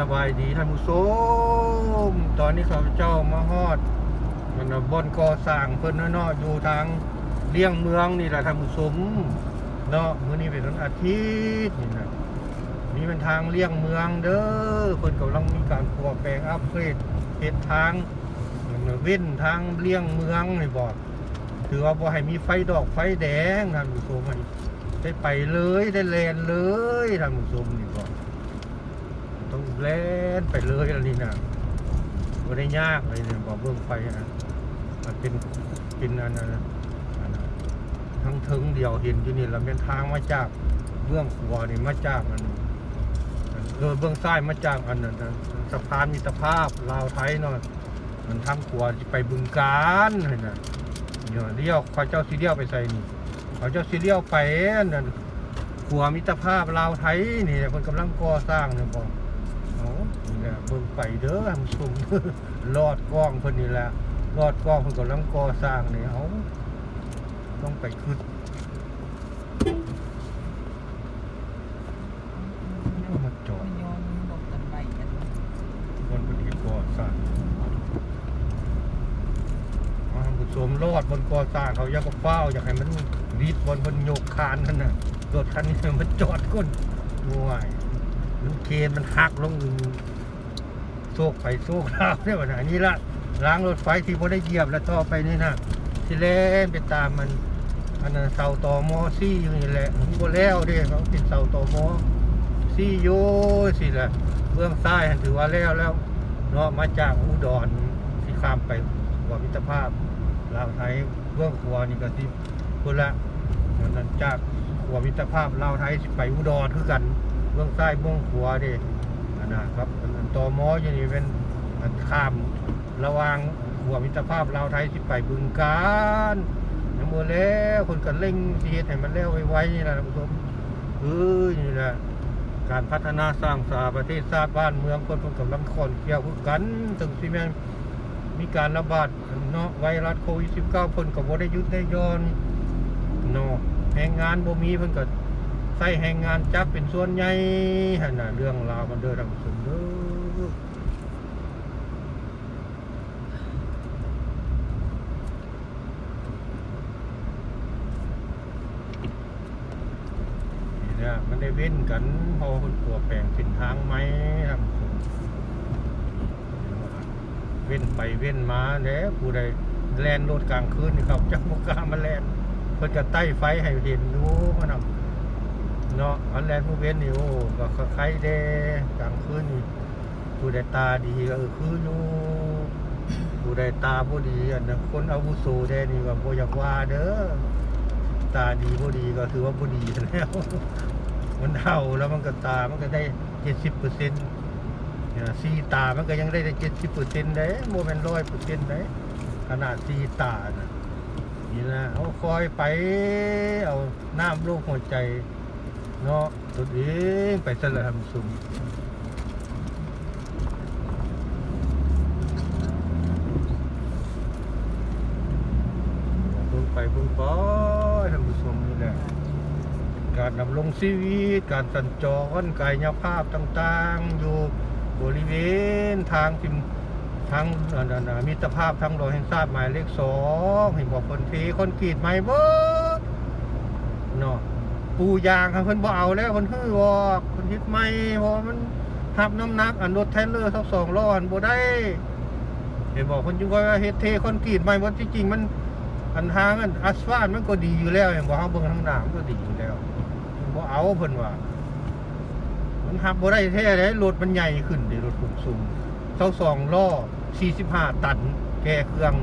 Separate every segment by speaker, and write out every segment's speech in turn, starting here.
Speaker 1: สบายดีท่านผู้ชมตอนนี้ข้าพเจ้ามาฮอด มันบอนก่อสร้างเพิ่นเนาะอยู่ทางเลี่ยงเมืองนี่แหละท่านผู้ชมเนาะมื้อนี้เป็นวันอาทิตย์นี่นะนี่เป็นทางเลี่ยงเมืองเด้อเพิ่นกำลังมีการปรับแปลงอัปเกรดเฮ็ดทางมันน่ะเว้นทางเลี่ยงเมืองนี่บ่ถือว่าบ่ให้มีไฟดอกไฟแดงท่านผู้ชมได้ไปเลยได้แลนเลยท่านผู้ชม เล่นไปเลยแล้วนี่นะไม่ได้ยากเลยเนี่ยบอกเบื้องไฟนะมันเป็นเป็นอันนั้นะทั้งถึงเดียวเห็นอยู่นี่แล้วเป็นทางมาจากเบื้องขวานี่มาจากอันเออเบื้องซ้ายมาจากอันนั้นะสะพานมิตรภาพลาวไทยเนาะมันทางขวาที่ไปบึงการเห็นนะเนี่ยเลี้ยวเขาเจ้าซีเลี้ยวไปใส่นี่เขาเจ้าซีเลี้ยวไปนั่นขัวมิตรภาพลาวไทยนี่เพิ่นกำลังก่อสร้างเนี่ยบ่อ เบิ่งไปเด้อท่านผู้ชมลอดกล้องเพิ่นนี่แหละลอดกล้องเพิ่นกำลังก่อสร้างนี่เอาต้องไปขึ้นเอามาจอด
Speaker 2: ยนลงกันไปกัน
Speaker 1: บนบนที่ก่อสร้างเอาท่านผู้ชมลอดบนก่อสร้างเขาอยากก็เฝ้าอยากให้มันรีดบนบนโยกคานนั่นน่ะรถคันนี้มันจอดก้นง่วยมันเคนมันหักลง โซกไปโซกลาวได้ป่ะนะอันนี้ละล้างรถไฟที่พอได้เหยียบแล้วต่อไปนี่นะที่เล่นไปตามมันอันนั้นเสาต่อมอซี่อยู่นี่แหละมันบ่แล้วเด้เขาเป็นเสาต่อมอซี่โยสิละเบื้องซ้ายถือว่าแล้วแล้วเนาะมาจากอุดรที่ข้ามไปหัวมิตรภาพลาวไทยเบื้องขวานี่ก็ที่พุ่นละมันนั้นจากหัวมิตรภาพลาวไทยสิไปอุดรคือกันเบื้องซ้ายเบื้องขวาเด้อันนะครับ ตอมออยู่นี่เป็นอันข้ามระวางหัวมิตรภาพลาวไทยสิไปบึงการยังบ่แล้วคนก็เร่งเฮ็ดให้มันแล้วไวๆนี่แหละท่านผู้ชมเอ้ยนี่แหละการพัฒนาสร้างสาประเทศชาติบ้านเมืองคนเพิ่นกำลังคอนเกี่ยวคือกันถึงสิแม่นมีการระบาดเนาะไวรัสโควิด19เพิ่นก็บ่ได้ยุดได้ย่อนเนาะแรงงานบ่มีเพิ่นก็ใส่แรงงานจับเป็นส่วนใหญ่หั่นน่ะเรื่องราวมันเด้อทางสุนเด้อนี่เนี่ยมันได้เว้นกันพอคนตัวแปลงเส้นทางไหมทางสุนเว้นไปเว้นมาแล้วผู้ใดแลนรถกลางคืนครับจักบ่กามาแลนเพิ่นจะใต้ไฟให้เห็นอยู่มันนะเนาะอันแรกผู้เว้นนี่โอ้ก็คล้ายๆเด้กลางคืนนี่ผู้ใดตาดีก็เออคืออยู่ผู้ใดตาบ่ดีอันนั้นคนอาวุโสแด้นี่ก็บ่อยากว่าเด้อตาดีบ่ดีก็ถือว่าบ่ดีแล้ว มันเฒ่าแล้วมันก็ตา มันก็ได้70%เปอร์เซ็นี่ยสีตา มันก็ยังได้ได้70%เด้บ่แม่น100%เด้ขนาดสีตานะนี่นะเอาคอยไป เอาน้ำลูกหัวใจ เนาะตัวเองไปสละทำซุ่มเบิ่งไปเบิ่งไปทำซุ่มนี่แหละ การดำรงชีวิต การสัญจรกายภาพต่างๆ อยู่บริเวณทางทิมทางมิตรภาพทางโดยแห่งชาติหมายเลขสองเห็นบอกคนเทคนกรีดไหมเบิดเนาะปูยางครับเพิ่นบ่เอาแล้วเพิ่นฮื้อวอกเพิ่นยึดไม่เพราะมันทับน้ำหนักอันรถเทรลเลอร์ทับสองล้ออันบ่ได้เห็นบอกเพิ่นจึงว่าเฮ็ดเทคอนกรีตใหม่ว่าที่จริงมันอันทางอันอัสฟาลต์มันก็ดีอยู่แล้วเห็นบ่เฮาเบิ่งทางหน้ามันก็ดีอยู่แล้ว บ่เอาเพิ่นว่า มันทับบ่ได้แท้เด้รถมันใหญ่ขึ้นเด้รถขนส่งเท่าสองล้อ45ตันแก่เครื่อง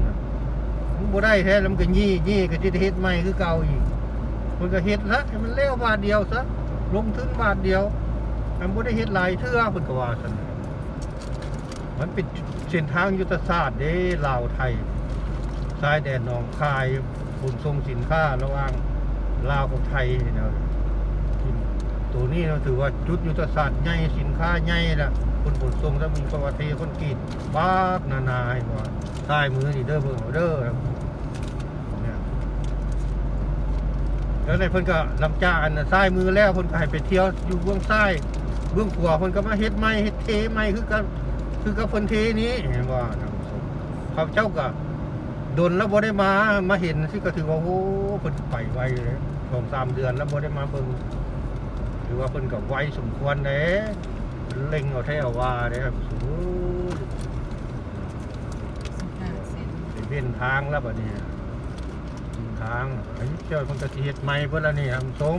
Speaker 1: มันบ่ได้แท้แล้วมันก็ยี่ยี่ก็สิเฮ็ดใหม่คือเก่าอีก มันก็เฮ็ดละให้มันเร็วบาทเดียวซะลงทุนบาทเดียวมันบ่ได้เฮ็ดหลายเทื่อเพิ่นก็ว่าซั่นมันเป็นเส้นทางยุทธศาสตร์เด้ลาวไทยชายแดนหนองคายขนส่งสินค้าระหว่างลาวกับไทยนี่นะ ตัวนี้เราถือว่าจุดยุทธศาสตร์ใหญ่สินค้าใหญ่ละคนขนส่งถ้ามีประวัติคนกีดบากนานาให้ว่าใต้มือนี่เด้อเบิ่งเอาเด้อเนี่ยแล้วในเพิ่นก็ลำจาอันน่ะซ้ายมือแล้วเพิ่นก็ให้ไปเที่ยวอยู่เบื้องซ้ายเบื้องขวาเพิ่นก็มาเฮ็ดใหม่เฮ็ดเทใหม่คือกับคือกับเพิ่นเทนี้เห็นว่าท่านผู้ชมข้าพเจ้าก็ดนแล้วบ่ได้มามาเห็นสิก็ถือว่าโอ้เพิ่นไปไวเลยสองสามเดือนแล้วบ่ได้มาเบิ่ง ถือว่าเพิ่นก็ไวสมควรเด้เล็งเอาแท้ว่าเด้ครับโอ้ย
Speaker 2: สิบห้าเซน
Speaker 1: ไปเว้นทางแล้วบัดนี้ทางไอ้เจ้าเพิ่นก็สิเฮ็ดใหม่เพิ่นล้วนี่ท่านผู้ชม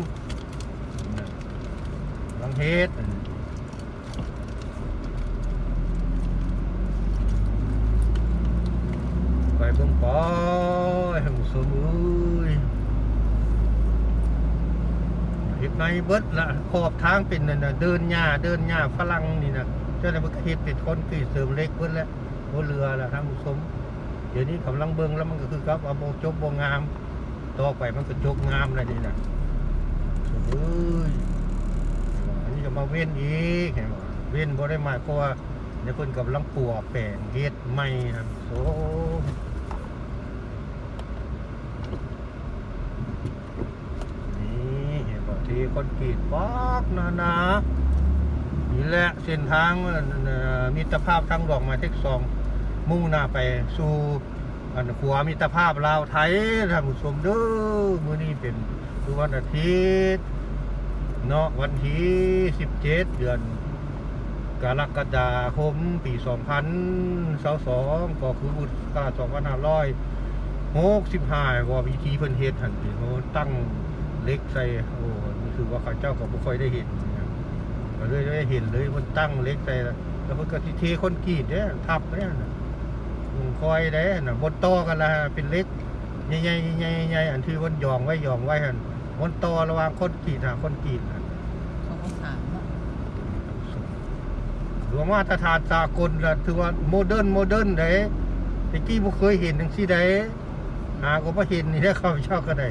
Speaker 1: ลังเฮ็ดไปเบิ่งปอยสมเอ้ยเฮ็ด ในเบิดละขอบทางเป็นนั่นน่ะเดินหญ้าเดินหญ้าฝรั่งนี่นะเจ้าได้มันก็เฮ็ดเป็นคอนกรีตเสริมเล็กเบิดแล้วบ่เรือละท่านผู้ชมเดี๋ยวนี้กำลังเบิ่งแล้วมันก็คือกับว่าบ่จบบ่งามต่อไปมันก็จบงามแล้วนี่นะเอ้ยอันนี้ก็มาเว้นอีกเห็นบ่เว้นบ่ได้หมายความว่าเดี๋ยวเพิ่นกำลังปัวแปลงเฮ็ดใหม่ครับโอ้นี่เห็นบ่ที่ค อนกรีตปอกหนานี่แหละเส้นทางมิตรภาพทางดอกไม้เทคสอง มุ่งหน้าไปสู่อันขัวมิตรภาพลาวไทยท่านผู้ชมเด้อมื้อนี้เป็นวันอาทิตย์เนาะวันที่ 17 เดือนกรกฎาคมปี 2022ก็คือพุทธศักราช2565ว่าวิธีเพิ่นเฮ็ดหั่นสิโอ้ตั้งเล็กใส่โอ้ คือว่าเขาเจ้าก็บ่ค่อยได้เห็นก็เลยได้เห็นเลยเพิ่นตั้งเล็กใส่แล้วเพิ่นก็สิเทคนกรีตเด้ทับเด้น่ะอืมคอยเด้น่ะบนต่อกันละเป็นเล็กใหญ่ๆใหญ่ๆอันที่เพิ่นยองไว้ยองไว้หั่นบนต่อระหว่างคนกรีตหาคนกรีตน่ะ
Speaker 2: เขาก็ถาม
Speaker 1: หลวงมาตรฐานสากลละถือว่าโมเดิร์นโมเดิร์นเด้ตะกี้บ่เคยเห็นจังซี่เด้หาก็บ่เห็นนี่แหละข้าพเจ้าก็ได้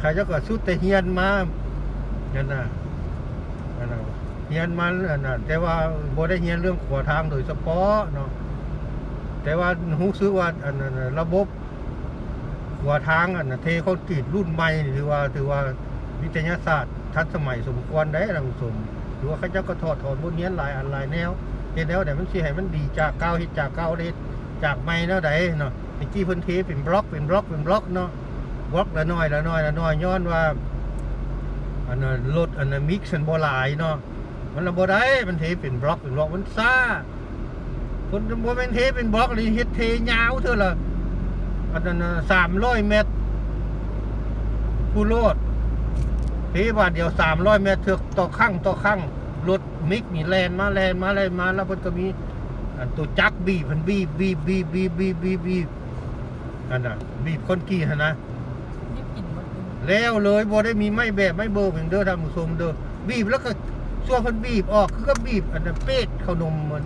Speaker 1: ข้าพเจ้าก็สุดแต่เฮียนมา นั่นน่ะนั่นน่ะเฮียนมาอันน่ะแต่ว่าบ่ได้เฮียนเรื่องขวทางโดยเฉพาะเนาะแต่ว่ารู้สึกว่าอันนั้นน่ะระบบขวทางอันน่ะเทคอนกรีตรุ่นใหม่นี่ถือว่าถือว่าวิทยาศาสตร์ทันสมัยสมควรได้ท่านผู้ชมหรือว่าเขาเจ้าก็ถอดถอนบทเรียนหลายอันหลายแนวเห็นแล้วแต่มันสิให้มันดีจากเก่าเฮ็ดจากเก่าเฮ็ดจากใหม่แนวใดเนาะไอ้จี้เพิ่นเทเป็นบล็อกเป็นบล็อกเป็นบล็อกเนาะบล็อกละน้อยละน้อยละน้อยย้อนว่า อันน่ะรถอันน่ะมิกซ์มันบ่หลายเนาะมันละบ่ได้มันเทเป็นบล็อกเป็นบล็อกมันซ่าคนบ่แม่นเทเป็นบล็อกเลยเฮ็ดเทยาวเท่าละอันนั้นน่ะ300เมตรผู้โลดเทบาทเดียวสามร้อยเมตรเถือกต่อข้างต่อข้างรถมิกนี่แลนมาแลนมาแลนมาแล้วมันก็มีอันตัวจักบีบมันบีบบีบบีบบีบบีบบีบบีบอันน่ะบีบคนกรีตหั้นนะ
Speaker 2: นี่กินหมดเลย
Speaker 1: แล้วเลยบ่ได้มีไม้แบบไม้เบอร์อย่างเด้อท่านผู้ชมเด้อบีบแล้วก็ช่วงเพิ่นบีบออกคือก็บีบอันนั้นเป็ดขนมมัน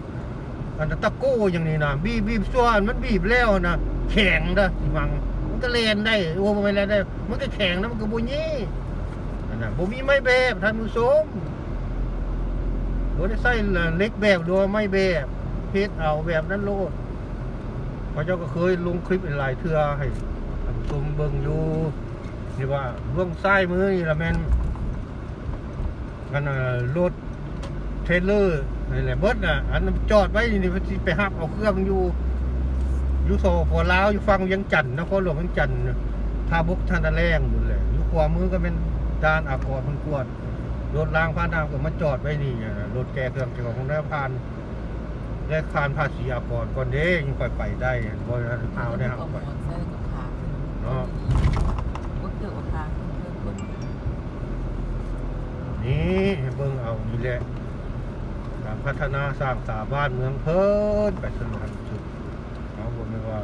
Speaker 1: อันนั้นตะโก้อย่างนี้นะบีบบีบช่วงมันบีบแล้วนะแข็งเด้อสิมังมันก็แลนได้โอ้บ่แม่นแลนได้ มันก็แข็งนะมันก็บ่เย่อันน่ะบ่มีไม้แบบท่านผู้ชมบ่ได้ใส่เล็กแบบหรือว่าไม้แบบเฮ็ดเอาแบบนั้นโลดพระเจ้าก็เคยลงคลิปหลายเทื่อให้ท่านผู้ชมเบิ่งอยู่ นี่ว่าเบื้องซ้ายมือนี่ละแม่นกันรถเทรลเลอร์นี่แหละเบิร์ดน่ะอันนั้นจอดไว้นี่นสิไปหับเอาเครื่องอยู่อยู่โซฟอลาวอยู่ฟังเวียังจันทน์นครหลวงเวียังจันทน์น่ะท่าบุกท่านาแรงหมดเลยอยู่ขวามือก็เป็นด้านอากรพันกวดรถรางพานน้ำก็มาจอดไว้นี่น่รถแกเครื่องเกี่ยวของได้ผ่านได้คานภาษีอากรก่อนเด้ยังค่อยไปได้บ่ได้เอาได้หัก
Speaker 2: เอา
Speaker 1: ไป
Speaker 2: หมอนใส่กับขาขึ้น
Speaker 1: เนาะ
Speaker 2: ก็เกี่ยวกับขาขึ้นเพิ่มขึ้น
Speaker 1: นี่เบิ่งเอานี่แหละการพัฒนาสร้างสาบ้านเมืองเพิ่นไปสนุกสุดเขาบอกไม่ว่า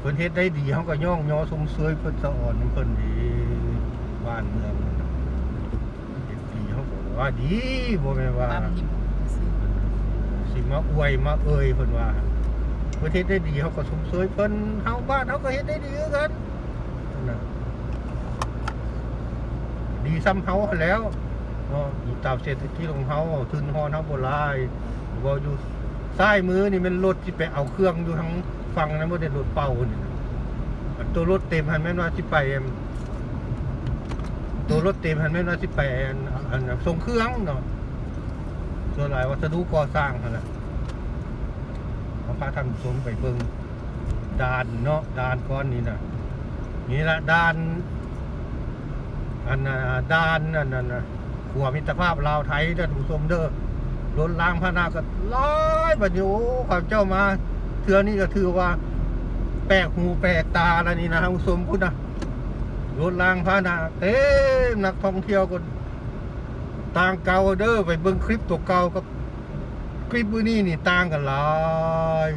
Speaker 1: เพิ่นเฮ็ดได้ดีเขาก็ย่องยอสมเสยเพิ่นสะอ่อนเพิ่นดีบ้านเมืองเฮ็ดดีเขาบอกว่าดีบ่แม่นว่าสิมาอวยมาเอ่ยเพิ่นว่าเพิ่นเฮ็ดได้ดีเขาก็สมเสยเพิ่นเฮาบ้านเขาก็เฮ็ดได้ดีคือกันนะดีซ้ำเฮาแล้ว เนาะอยู่ตามเศรษฐกิจของเฮาทุนฮอนเฮาบ่หลายบ่อยู่ซ้ายมือนี่มันรถที่ไปเอาเครื่องอยู่ทางฝั่งนั้นบ่ได้รถเป่าเนี่นะอันตัวรถเต็มหันแม่นว่าสิไปอันตัวรถเต็มหันแม่นว่าสิไปอันอันส่งเครื่องเนาะส่วนหลายวัสดุก่อสร้างนั่นแหละเขาพาท่านชมไปเบิ่งดานเนาะดานก้อนนี้นะนี่ละดานอันน่ะดานอันนั้นน่ะ ขัวมิตรภาพลาวไทยท่านผู้ชมเด้อรถล้างพระนาก็ร้อยบัดนี้โอ้ข้าเจ้ามาเทือนี้ก็ถือว่า แปลกหูแปลกตาแล้วนี่นะท่านผู้ชมพุทธนะรถล้างพระนาเต็มนักท่องเที่ยวก็ต่างเก่าเด้อไปเบิ่งคลิปตัวเก่ากับคลิปมื้อนี้นี่ต่างกันหลาย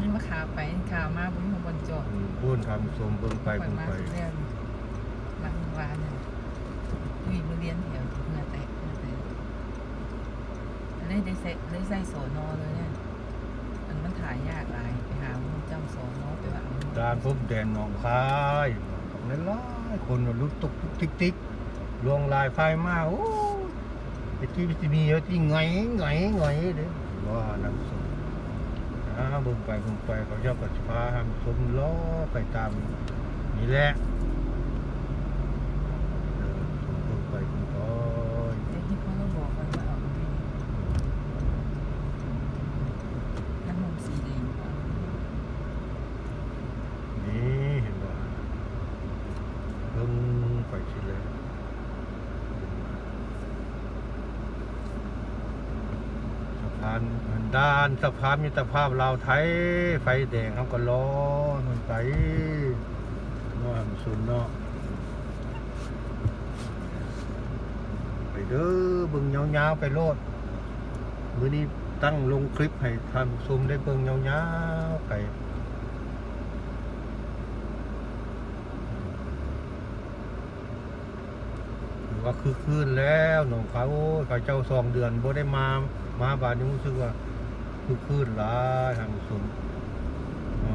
Speaker 2: นี่มาขาไปขามาบุญของบนจอด
Speaker 1: อืมพูนทำสมเบิ่งไป
Speaker 2: ปล่อย
Speaker 1: เบิ่ง
Speaker 2: มา
Speaker 1: ไป
Speaker 2: เรื่องมาเมื่อวานเนี่ยมีมาเรียนแถวเมื่อแต่เมื่อแต่ เลยได้ใส่เลยใส่โสนอเลยเนี่ยมันมันถ่ายยากหลายไปหาหมูจำโสนอไปว่าเอา
Speaker 1: ดานพบแดนหนองคายนั่นลายคนน่ะลุกตุกตุกติ๊กติ๊กลวงลายไฟมาโอ้ยไอ้ที่ที่มีเอาที่ไงไงไงเด้อว่าน้ำสมอ่าบิ่งไปบิ่งไปเขาเจ้าก็สิพาทำสมล้อไปตามนี่แหละเออเบิ่งไปเบิ่งไป
Speaker 2: เด็กที่เขาต้องบอกกันว่าเอาไปน้ำนมสีแดงเอา
Speaker 1: นี่เห็นบ่เบิ่งไปสิเลยสะพานานสะพานมิตรภาพลาวไทย ไฟแดงเขาก็รอมันไปนาะมันสุนเนาะไปเด้อเบิ่งยาวๆไปโลดมื้อนี้ตั้งลงคลิปให้ท่านผู้ชมได้เบิ่งยาวๆไปถือว่าคือคืนแล้วหนองเขาเขาเจ้าสองเดือนบ่ได้มา มาบาดนี้รู้สึกว่า คือคืนหลายทางสมเน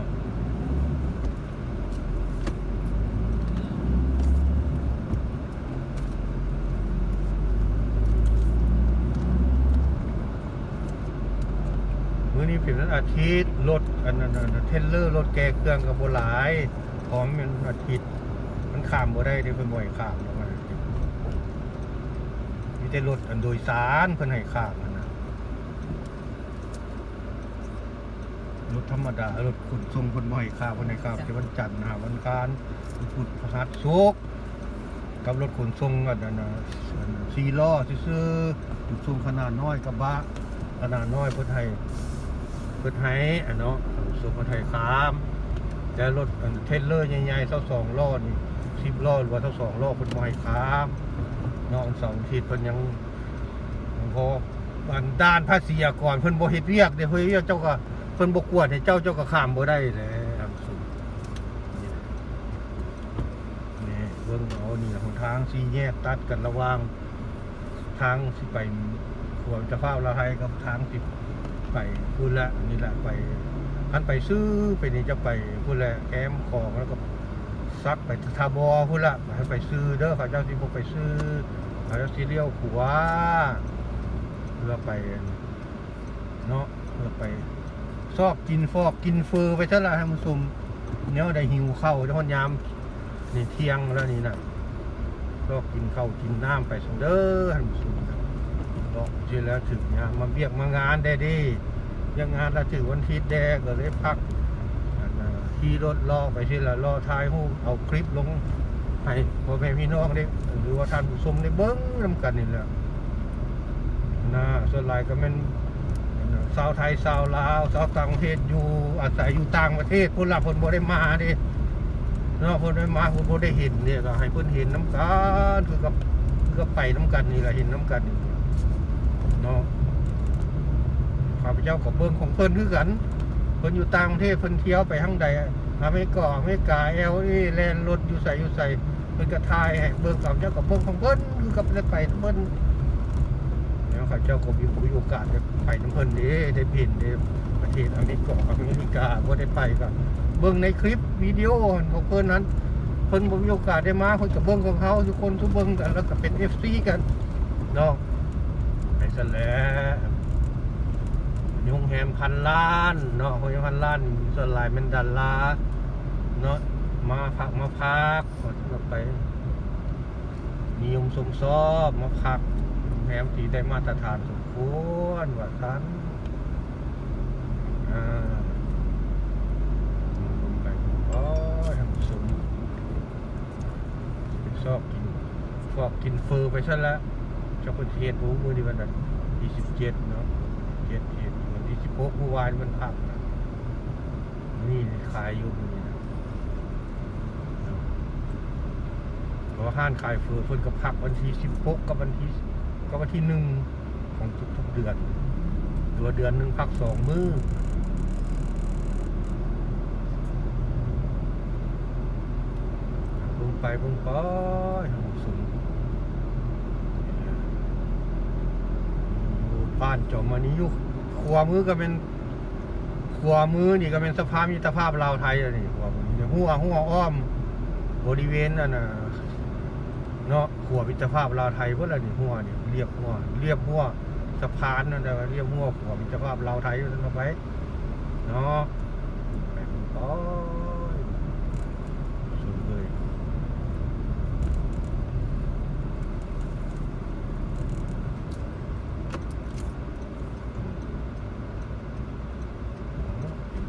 Speaker 1: มื้อนี้เป็นวันอาทิตย์รถอันนั้นอันนั้นเทรลเลอร์รถแกเครื่องกับโบหลายพร้อมเป็นวันอาทิตย์ มันข้ามบ่ได้เด้เพิ่นบ่ให้ข้ามล้วมันมีแต่รถอันโดยสารเพิ่นให้ข้ามนะ รถธรรมดารถขนส่งเพิ่นบ่ให้ข้ามเพิ่นให้ข้ามแต่วันจันทร์นะวันอังคารวันพุธพฤหัสศุกร์กับรถขนส่งอันนั้นนะอันนั้นสี่ล้อซื่อขนส่งขนาดน้อยกระบะขนาดน้อยเพิ่นให้เพิ่นให้อันเนาะขนส่งเพิ่นให้ข้ามแต่รถเทเลอร์ใหญ่ๆเท่าสองล้อนี่สิบล้อหรือว่าเท่าสองล้อคนไม่ให้ครับนอกเสองทิศเพิ่นยังงพออันด้านภาษีอากรเพิ่นบ่เฮ็ดเวียกเด้เฮ้ยเจ้าก็ เพิ่นบกวดให้เจ้าเจ้าก็ข้ามบ่ได้แหละครับสุดนี่เบิ่งเอานี่หนทางสี่แยกตัดกันระหว่าง ทางสิไปขวงจะเฝ้าละไห้กับทางสิไปพูดละนี่แหละไปอันไปซื้อไปนี่จะไปพูดละแคมของแล้วก็ซักไปทาบอพูดละไปซื้อเด้อข้าเจ้าที่พกไปซื้อข้าเจ้าที่เลี้ยวขวาเพื่อไปเนาะเพื่อไป ซอกกินฟอกกินเฟอไปเท่าไหร่ให้มันซุมเนี้ยได้หิวข้าวเจ้ายามนี่เที่ยงแล้วนี่นะซอกกินข้าวกินน้ำไปส่งเด้อให้มันซุมก็ทีแล้วถึงเนี่ยมาเบียกมางานได้ดียังงานละถือวันอาทิตย์แดงก็เลยพักขี่รถล่อไปที่ละล่อท้ายหูเอาคลิปลงให้พ่อแม่พี่น้องได้หรือว่าท่านผู้ชมได้เบิ้งนำกันนี่แหละนะส่วนหลายก็เป็น สาวไทยสาวลาวสาวต่างประเทศอยู่อาศัยอยู่ต่างประเทศพุ่นละเพุ่นบ่ได้มาดิเนาะเพุ่นได้มาเพุ่นบ่ได้เห็นเนี่ยก็ให้เพิ่นเห็นน้ำกันคือกับคือกับไปน้ำกันนี่แหละเห็นน้ำกันเนาะข้าพเจ้ากับเบิ้งของเพิ่นคือกันเพิ่นอยู่ต่างประเทศเพิ่นเที่ยวไปทางใดอเมริกาอเมริกาเอลนี่แลนรถอยู่ใส่อยู่ใส่เพิ่นก็ทายให้เบิ้งข้าพเจ้ากับเบิ้งของเพิ่นคือกับได้ไปน้ำเพิ่น ข้าพเจ้าก็มีโอกาสได้ไปน้ำเพิ่นเด้ได้เห็นเด้ประเทศอเมริกาอเมริกาบ่ได้ไปก็เบิ้งในคลิปวิดีโอของเพิ่นนั้นเพิ่นบ่มีโอกาสได้มาเพิ่นก็เบิ้งของเขาทุกคนทุกเบิ้งกันแล้วก็เป็น FC กันเนาะไปซะแล้วโรงแรมพันล้านเนาะโรงแรมพันล้านส่วนลายเป็นดาราเนาะมาพักมาพักก็ไปนิยมสมซอบมาพัก โรงแรมที่ได้มาตรฐานสมคววนว่าทันอ่าลงไปโอ้ยทำสมชอบกินฟอกกินเฟอร์ไปซะแล้วเจ้าประเทศโอ้มือดีวันนั้นที่สิบเจ็ดเนาะเจ็ดเจ็ดวันที่สิบหกเมื่อวานมันพักนะนี่ขายอยู่นี่นะเพราะว่าห้านขายเฟอร์เพิ่นก็พักวันที่สิบหกกับวันที่ ก็วันที่หนึ่งของทุกๆเดือนตัวเดือนหนึ่งพักสองมื้อเบิ่งไปเบิ่งไปทำสูงบ้านจอมานี้ยู่ขวามือก็เป็นขวามือนี่ก็เป็นสภาพมิตรภาพลาวไทยอะนี่ขวามือนี่หัวหัวอ้อม บริเวณนั่นน่ะเนาะขัวมิตรภาพลาวไทยเพื่ออะไรนี่หัวนี่ เรียบหัวเรียบหัวสะพานนั่นแหละเรียบหัวขัวมิตรภาพลาไทยนั่นเอาไปเนาะไปดูก่อนสุดเลย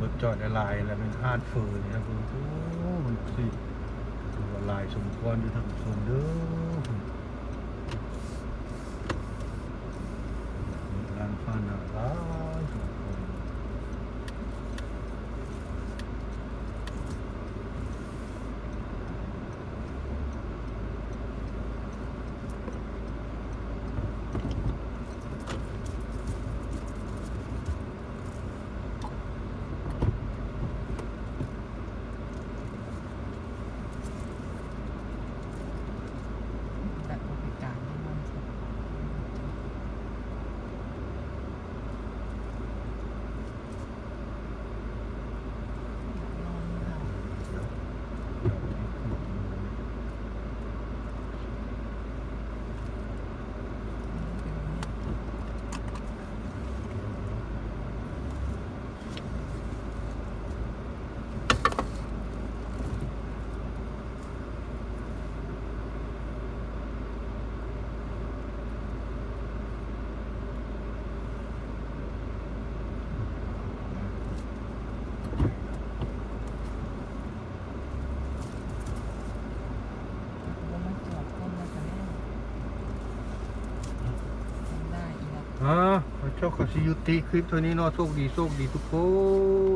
Speaker 1: รถจอดลายแล้วเป็นห้านเฟอร์นี่นะคุณโอ้มันสิตัวลายสมควรอยู่ทางส่วนเด้อร้านฟ้าหนาร้ายสมควรอ่า เจ้าขอสิยุติคลิปตัวนี้เนาะโชคดีโชคดีทุกคน